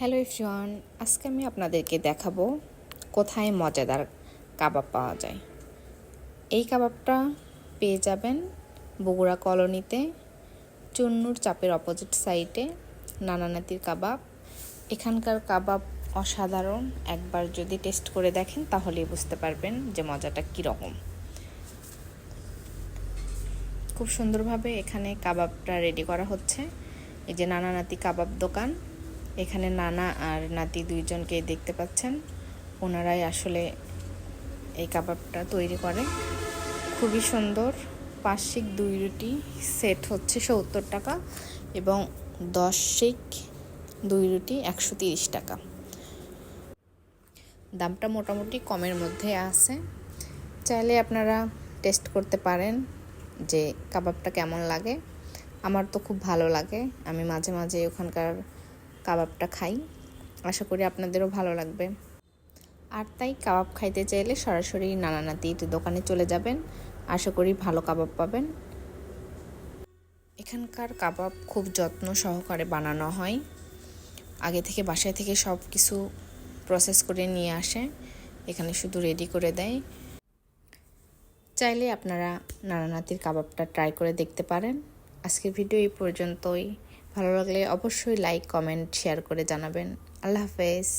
Hello ইফরান আজকে আমি আপনাদেরকে দেখাবো কোথায় মজাদার কাবাব পাওয়া যায়। এই কাবাবটা পেয়ে যাবেন বগুড়া কলোনিতে, চুন্নুর চাপের অপোজিট সাইডে নানানাতির কাবাব। এখানকার কাবাব অসাধারণ, একবার যদি টেস্ট করে দেখেন তাহলেই বুঝতে পারবেন যে মজাটা কীরকম। খুব সুন্দরভাবে এখানে কাবাবটা রেডি করা হচ্ছে। এই যে নানা নাতি কাবাব দোকান এখানে নানা আর নাতি দুইজনকে দেখতে পাচ্ছেন। ওনারাই আসলে এই কাবাবটা তৈরি করে। খুবই সুন্দর। পার্শ্বিক দুই রুটি সেট হচ্ছে সত্তর টাকা এবং দশিক দুই রুটি একশো তিরিশ টাকা। দামটা মোটামুটি কমের মধ্যে আছে। চাইলে আপনারা টেস্ট করতে পারেন যে কাবাবটা কেমন লাগে। আমার তো খুব ভালো লাগে। আমি মাঝে মাঝে ওখানকার কাবাবটা খাই। আশা করি আপনাদেরও ভালো লাগবে। আর তাই কাবাব খাইতে চাইলে সরাসরি নানানাতির দোকানে চলে যাবেন। আশা করি ভালো কাবাব পাবেন। এখানকার কাবাব খুব যত্ন সহকারে বানানো হয়। আগে থেকে বাসায় থেকে সব কিছু প্রসেস করে নিয়ে আসে। এখানে শুধু রেডি করে দেয়। চাইলে আপনারা নানানাতির কাবাবটা ট্রাই করে দেখতে পারেন। আজকের ভিডিও এই পর্যন্তই। ভালো লাগলে অবশ্যই লাইক কমেন্ট শেয়ার করে জানাবেন। আল্লাহ হাফেজ।